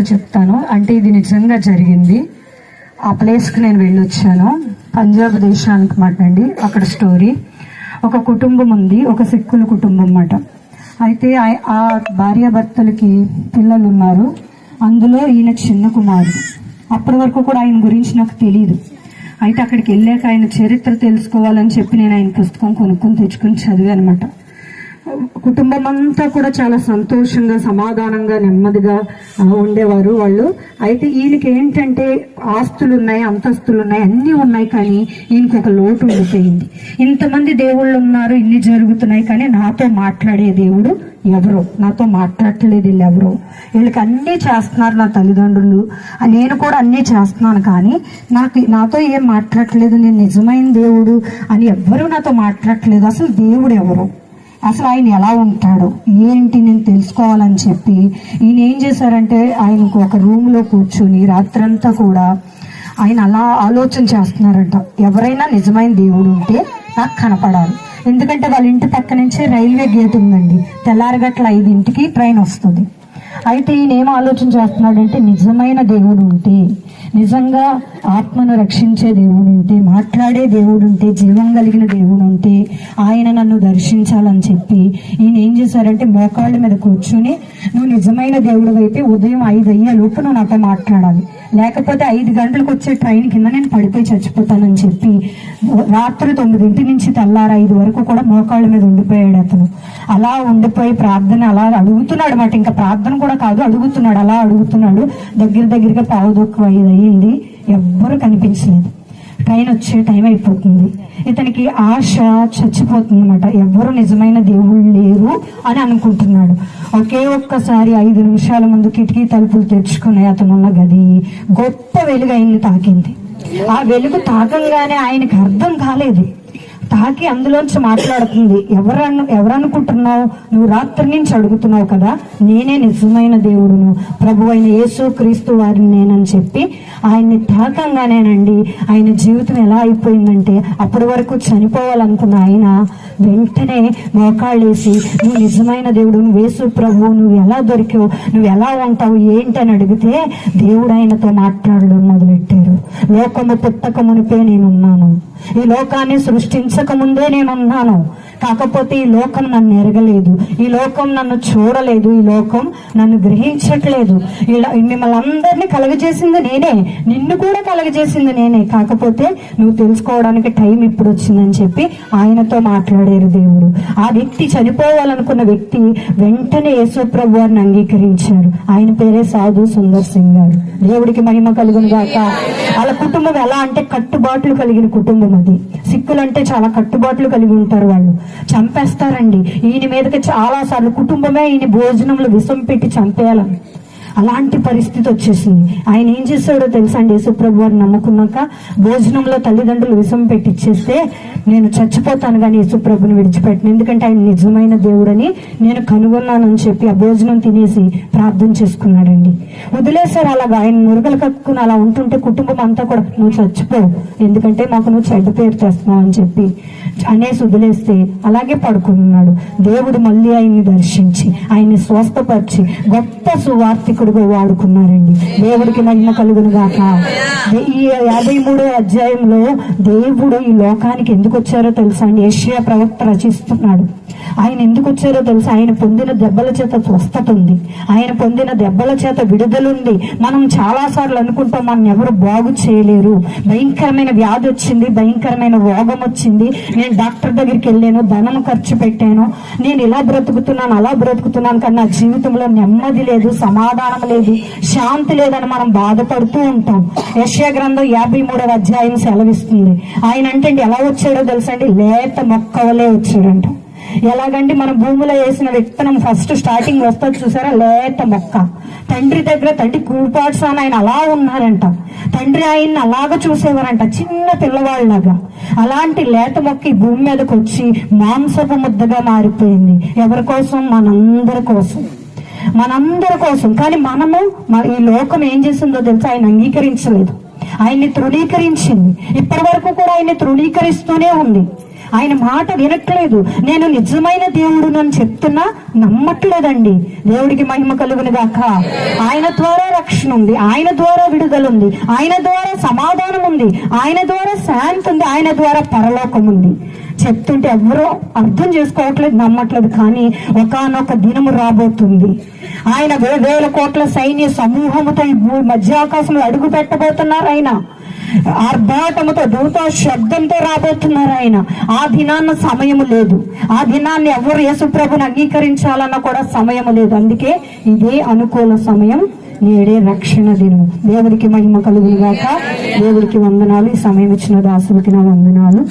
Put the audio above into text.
చెప్తాను. అంటే ఇది నిజంగా జరిగింది. ఆ ప్లేస్కి నేను వెళ్ళొచ్చాను. పంజాబ్ దేశానికి మాట అండి అక్కడ స్టోరీ. ఒక కుటుంబం ఉంది. ఒక సిక్కుల కుటుంబం అన్నమాట. అయితే ఆ- ఆ భార్యాభర్తలకి పిల్లలు ఉన్నారు అందులో ఈయన చిన్న కుమారుడు. అప్పటి వరకు కూడా ఆయన గురించి నాకు తెలియదు అయితే అక్కడికి వెళ్ళాక ఆయన చరిత్ర తెలుసుకోవాలని చెప్పి నేను ఆయన పుస్తకం కొనుక్కొని తెచ్చుకొని చదివాను అనమాట కుటుంబం అంతా కూడా చాలా సంతోషంగా సమాధానంగా నెమ్మదిగా ఉండేవారు వాళ్ళు. అయితే ఈయనకి ఏంటంటే ఆస్తులు ఉన్నాయి అంతస్తులు ఉన్నాయి అన్నీ ఉన్నాయి కానీ ఈయనకి ఒక లోటు ఉండిపోయింది. ఇంతమంది దేవుళ్ళు ఉన్నారు ఇన్ని జరుగుతున్నాయి కానీ నాతో మాట్లాడే దేవుడు ఎవరు? నాతో మాట్లాడట్లేదు వీళ్ళు ఎవరు? వీళ్ళకి అన్నీ చేస్తున్నారు నా తల్లిదండ్రులు. నేను కూడా అన్నీ చేస్తున్నాను కానీ నాకు నాతో ఏం మాట్లాడట్లేదు నేను నిజమైన దేవుడు అని ఎవ్వరూ నాతో మాట్లాడట్లేదు. అసలు దేవుడు ఎవరు? అసలు ఆయన ఎలా ఉంటాడు? ఏంటి నేను తెలుసుకోవాలని చెప్పి ఈయన ఏం చేశారంటే ఆయనకు ఒక రూమ్లో కూర్చుని రాత్రంతా కూడా ఆయన అలా ఆలోచన చేస్తున్నారంట. ఎవరైనా నిజమైన దేవుడు ఉంటే నాకు కనపడాలి. ఎందుకంటే వాళ్ళ ఇంటి పక్క నుంచే రైల్వే గేట్ ఉందండి. తెల్లారగట్ల ఐదింటికి ట్రైన్ వస్తుంది. అయితే ఈయన ఏం ఆలోచన చేస్తున్నాడంటే నిజమైన దేవుడు ఉంటే నిజంగా ఆత్మను రక్షించే దేవుడు ఉంటే మాట్లాడే దేవుడు ఉంటే జీవం కలిగిన దేవుడు ఉంటే ఆయన నన్ను దర్శించాలని చెప్పి ఈయన ఏం చేశారంటే మోకాళ్ళ మీద కూర్చుని నువ్వు నిజమైన దేవుడు అయితే ఉదయం ఐదు అయ్యే లోపు నువ్వు నాతో మాట్లాడాలి. లేకపోతే ఐదు గంటలకు వచ్చే ట్రైన్ కింద నేను పడిపోయి చచ్చిపోతానని చెప్పి రాత్రి తొమ్మిదింటి నుంచి తెల్లారు ఐదు వరకు కూడా మోకాళ్ళ మీద ఉండిపోయాడు అతను. అలా ఉండిపోయి ప్రార్థన అలా అడుగుతున్నాడు అన్నమాట. ఇంకా ప్రార్థన కూడా కాదు అడుగుతున్నాడు అలా అడుగుతున్నాడు. దగ్గర దగ్గరగా పావుదొక్కు ఐదు అయ్యింది ఎవ్వరు కనిపించలేదు. ట్రైన్ వచ్చే టైం అయిపోతుంది. ఇతనికి ఆశ చచ్చిపోతుంది అనమాట ఎవరు నిజమైన దేవుళ్ళు అని అనుకుంటున్నాడు. ఒకే ఒక్కసారి ఐదు నిమిషాల ముందు కిటికీ తలుపులు తెరుచుకుని అతనున్న గది గొప్ప వెలుగు ఆయన్ని తాకింది. ఆ వెలుగు తాకంగానే ఆయనకి అర్థం కాలేదు. తాకి అందులోంచి మాట్లాడుతుంది. ఎవరను ఎవరనుకుంటున్నావు? నువ్వు రాత్రి నుంచి అడుగుతున్నావు కదా? నేనే నిజమైన దేవుడును. ప్రభు అయిన యేసు క్రీస్తు వారిని నేనని చెప్పి ఆయన్ని తాకంగానేనండి ఆయన జీవితం ఎలా అయిపోయిందంటే అప్పటి వరకు చనిపోవాలనుకున్న ఆయన వెంటనే మోకాళ్ళేసి నువ్వు నిజమైన దేవుడు నువ్వు యేసు ప్రభు నువ్వు ఎలా దొరికావు? నువ్వు ఎలా ఉంటావు? ఏంటి? అని అడిగితే దేవుడు ఆయనతో మాట్లాడడం మొదలెట్టారు. లోకము పుట్టక మునిపే నేనున్నాను. ఈ లోకాన్ని సృష్టించి సృష్టించక ముందే నేనున్నాను. కాకపోతే ఈ లోకం నన్ను ఎరగలేదు. ఈ లోకం నన్ను చూడలేదు. ఈ లోకం నన్ను గ్రహించట్లేదు. ఇలా మిమ్మల్ని అందరినీ కలగజేసింది నేనే. నిన్ను కూడా కలగజేసింది నేనే. కాకపోతే నువ్వు తెలుసుకోవడానికి టైం ఇప్పుడు వచ్చిందని చెప్పి ఆయనతో మాట్లాడారు దేవుడు. ఆ వ్యక్తి చనిపోవాలనుకున్న వ్యక్తి వెంటనే యేసుప్రభు వారిని అంగీకరించారు. ఆయన పేరే సాధు సుందర్ సింగ్ గారు. దేవుడికి మహిమ కలుగును గాక. వాళ్ళ కుటుంబం ఎలా అంటే కట్టుబాట్లు కలిగిన కుటుంబం అది. సిక్కులు అంటే చాలా కట్టుబాట్లు కలిగి ఉంటారు వాళ్ళు. చంపేస్తారండి. ఈయన మీదకి చాలా సార్లు కుటుంబమే ఈయన భోజనంలో విషం పెట్టి చంపేయాలని. అలాంటి పరిస్థితి వచ్చేసింది. ఆయన ఏం చేశాడో తెలుసా అండి యేసుప్రభు వారిని నమ్ముకున్నాక భోజనంలో తల్లిదండ్రులు విషం పెట్టిచ్చేస్తే నేను చచ్చిపోతాను కానీ యేసుప్రభుని విడిచిపెట్టను. ఎందుకంటే ఆయన నిజమైన దేవుడని నేను కనుగొన్నానని చెప్పి ఆ భోజనం తినేసి ప్రార్థన చేసుకున్నాడండి. వదిలేశారు అలాగా ఆయన మురుగలు కక్కుని అలా ఉంటుంటే కుటుంబం అంతా కూడా నువ్వు చచ్చిపోవు ఎందుకంటే మాకు నువ్వు చెడ్డ పేరు చేస్తున్నావు అని చెప్పి అనేసి వదిలేస్తే అలాగే పడుకున్నాడు దేవుడు మళ్ళీ ఆయన్ని దర్శించి ఆయన్ని స్వస్థపరిచి గొప్ప సువార్థికుడుగా వాడుకున్నారండి. దేవుడికి మహిమ కలుగును గాక. ఈ యాభై మూడో అధ్యాయంలో దేవుడు ఈ లోకానికి ఎందుకు వచ్చారో తెలుసా అండి? ఏషియా ప్రవక్త రచిస్తున్నాడు. ఆయన ఎందుకు వచ్చారో తెలుసా? ఆయన పొందిన దెబ్బల చేత స్వస్థత ఉంది. ఆయన పొందిన దెబ్బల చేత విడుదలుంది మనం చాలా సార్లు అనుకుంటాం మనం ఎవరు బాగు చేయలేరు. భయంకరమైన వ్యాధి వచ్చింది భయంకరమైన రోగం వచ్చింది. నేను డాక్టర్ దగ్గరికి వెళ్ళాను ధనం ఖర్చు పెట్టాను. నేను ఇలా బ్రతుకుతున్నాను అలా బ్రతుకుతున్నాను కానీ నా జీవితంలో నెమ్మది లేదు సమాధానం లేదు. శాంతి లేదని మనం బాధపడుతూ ఉంటాం. యశ్యా గ్రంథం యాభై మూడవ అధ్యాయం సెలవిస్తుంది. ఆయన అంటే ఎలా వచ్చాడో తెలుసండి? లేత మొక్కవలే వచ్చాడంట. ఎలాగంటే మన భూమిలో వేసిన విత్తనం ఫస్ట్ స్టార్టింగ్ వస్తుంది చూసారా? లేత మొక్క. తండ్రి దగ్గర తండ్రి కూపాట్స్ అని ఆయన అలా ఉన్నారంట. తండ్రి ఆయన్ని అలాగ చూసేవారంట చిన్న పిల్లవాళ్ళలాగా. అలాంటి లేత మొక్క ఈ భూమి మీదకి వచ్చి మాంసపు ముద్దగా మారిపోయింది. ఎవరి కోసం? మనందరి కోసం. మనందరి కోసం. కానీ మనము ఈ లోకం ఏం చేసిందో తెలిసి? ఆయన అంగీకరించలేదు. ఆయన్ని తృణీకరించింది. ఇప్పటి వరకు కూడా ఆయన్ని తృణీకరిస్తూనే ఉంది. ఆయన మాట వినట్లేదు. నేను నిజమైన దేవుడు అని చెప్తున్నా నమ్మట్లేదండి. దేవుడికి మహిమ కలుగును గాక. ఆయన ద్వారా రక్షణ ఉంది. ఆయన ద్వారా విడుదల ఉంది. ఆయన ద్వారా సమాధానం ఉంది. ఆయన ద్వారా శాంతి ఉంది. ఆయన ద్వారా పరలోకం ఉంది. చెప్తుంటే ఎవరో అర్థం చేసుకోవట్లేదు నమ్మట్లేదు. కానీ ఒకానొక దినము రాబోతుంది. ఆయన వేల కోట్ల సైన్య సమూహముతో ఈ మధ్య ఆకాశంలో అడుగు పెట్టబోతున్నారు ఆయన. ఆర్భాటముతో దూత శబ్దంతో రాబోతున్నారు ఆయన. ఆ దినాన్న సమయము లేదు. ఆ దినాన్ని ఎవరు యేసుప్రభుని అంగీకరించాలన్న కూడా సమయం లేదు. అందుకే ఇదే అనుకూల సమయం. నేడే రక్షణ దినము. దేవుడికి మహిమ కలుగుగాక దేవుడికి వందనాలు. ఈ సమయం ఇచ్చిన దాసులకి నా వందనాలు.